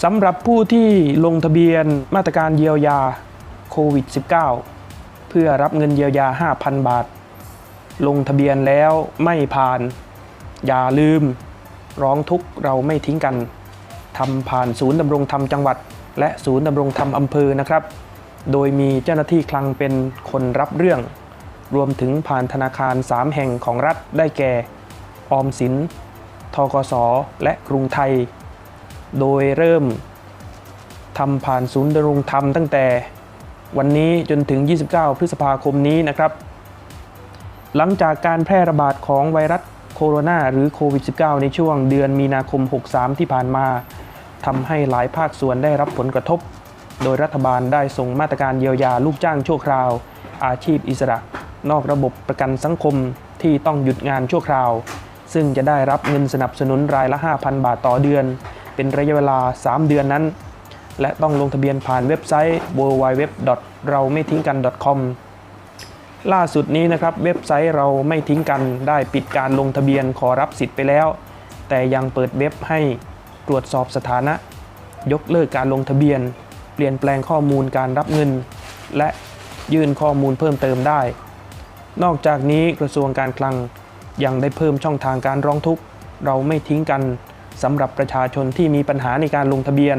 สำหรับผู้ที่ลงทะเบียนมาตรการเยียวยาโควิด -19 เพื่อรับเงินเยียวยา 5,000 บาท ลงทะเบียนแล้วไม่ผ่าน อย่าลืม ร้องทุกข์เราไม่ทิ้งกันทำผ่านศูนย์ดำรงธรรมจังหวัด และศูนย์ดำรงธรรมอำเภอนะครับ โดยมีเจ้าหน้าที่คลังเป็นคนรับเรื่อง รวมถึงผ่านธนาคาร 3 แห่งของรัฐได้แก่ ออมสิน ทกส และกรุงไทย โดยเริ่มทำผ่านศูนย์ดำรงธรรมตั้งแต่วันนี้จนถึง 29 พฤษภาคมนี้นะครับ หลังจากการแพร่ระบาดของไวรัสโคโรนาหรือโควิด -19 ในช่วงเดือนมีนาคม 63 ที่ผ่านมาทำให้หลายภาคส่วนได้รับผลกระทบ โดยรัฐบาลได้ส่งมาตรการเยียวยาลูกจ้างชั่วคราว อาชีพอิสระ นอกระบบประกันสังคมที่ต้องหยุดงานชั่วคราว ซึ่งจะได้รับเงินสนับสนุนรายละ 5,000 บาทต่อเดือน เป็นระยะเวลา 3 เดือนนั้น และต้องลงทะเบียนผ่านเว็บไซต์ www. เราไม่ทิ้งกัน .com ล่าสุดนี้นะครับเว็บไซต์เราไม่ทิ้งกันได้ปิดการลงทะเบียนขอรับสิทธิ์ไปแล้ว แต่ยังเปิดเว็บให้ตรวจสอบสถานะ ยกเลิกการลงทะเบียน เปลี่ยนแปลงข้อมูลการรับเงิน และยื่นข้อมูลเพิ่มเติมได้ นอกจากนี้กระทรวงการคลังยังได้เพิ่มช่องทางการร้องทุกข์ เราไม่ทิ้งกัน สำหรับประชาชนที่มีปัญหาในการลงทะเบียน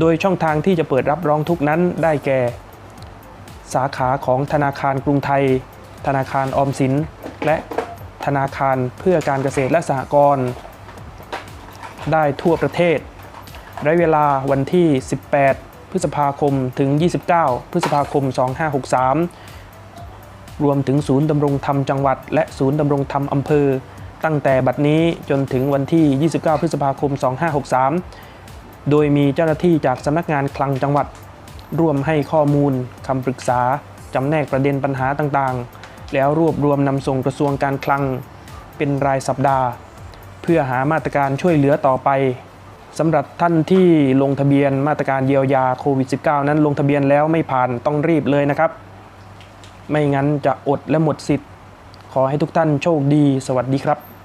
โดยช่องทางที่จะเปิดรับร้องทุกนั้นได้แก่ สาขาของธนาคารกรุงไทย ธนาคารออมสิน และธนาคารเพื่อการเกษตรและสหกรณ์ได้ทั่วประเทศระยะเวลาวันที่ 18 พฤษภาคมถึง 29 พฤษภาคม 2563 รวมถึงศูนย์ดำรงธรรมจังหวัด และศูนย์ดำรงธรรมอำเภอ ตั้งแต่บัดนี้จนถึงวันที่ 29 พฤษภาคม 2563 โดยมีเจ้าหน้าที่จากสำนักงานคลังจังหวัด ร่วมให้ข้อมูลคำปรึกษาจำแนกประเด็นปัญหาต่างๆ แล้วรวบรวมนำส่งกระทรวงการคลัง เป็นรายสัปดาห์ เพื่อหามาตรการช่วยเหลือต่อไปสำหรับท่านที่ลงทะเบียนมาตรการเยียวยาโควิด -19 นั้นลงทะเบียนแล้วไม่ผ่านต้องรีบเลยนะครับ ไม่งั้นจะอดและหมดสิทธิ์ ขอให้ทุกท่านโชคดี สวัสดีครับ